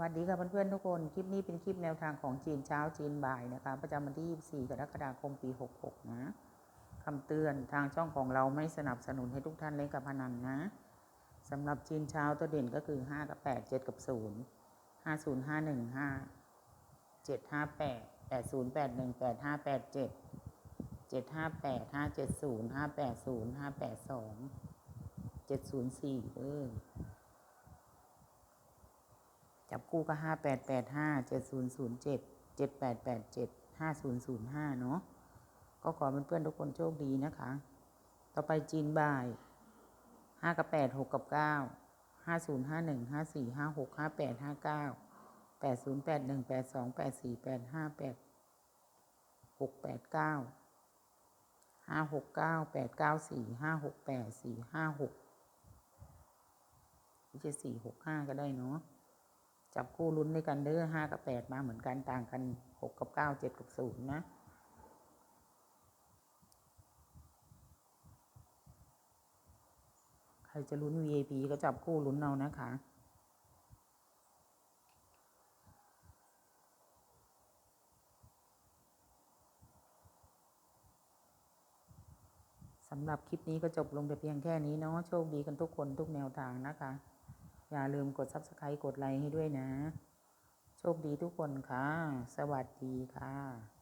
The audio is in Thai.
วัสดีค่ะเพื่อนๆทุกคน คลิปนี้เป็นคลิปแนวทางของจีนเช้าจีนบ่ายนะคะ ประจำวันที่ 24 กรกฎาคมปี 66 นะคำเตือนทางช่องของเราไม่สนับสนุนให้ทุกท่านเล่นกับพนันนะสำหรับจีนเช้าตัวเด่นก็คือ 5 กับ 8 7 กับ 0 5 0 5 1 5 7 5 8 8 0 8 1 8 5 8 7 7 5 8 5 7 0 5 8 0 5 8 2 7 0 4เออ จับคู่ก็ห้าแปดแปดห้าเจ็ดศูนย์ศูนย์เจ็ดเจ็ดแปดแปดเจ็ดห้าศูนย์ศูนย์ห้าเนาะก็ขอเพื่อนๆทุกคนโชคดีนะคะ ต่อไปจีนบ่ายห้ากับแปดหกกับเก้าห้าศูนย์ห้าหนึ่งห้าสี่ห้าหกห้าแปดห้าเก้าแปดศูนย์แปดหนึ่งแปดสองแปดสี่แปดห้าแปดหกแปดเก้าห้าหกเก้าแปดเก้าสี่ห้าหกแปดสี่ห้าหกไม่ใช่สี่หกห้าก็ได้เนาะ จับคู่ลุ้นด้วยกันเด้อห้ากับแปดมาเหมือนกันต่างกันหกกับเก้าเจ็ดกับศูนย์นะใครจะลุ้น VIP ก็จับคู่ลุ้นเอานะคะสำหรับคลิปนี้ก็จบลงแต่เพียงแค่นี้เนาะโชคดีกันทุกคนทุกแนวทางนะคะ อย่าลืมกด subscribe กดไลค์ให้ด้วยนะ โชคดีทุกคนค่ะ สวัสดีค่ะ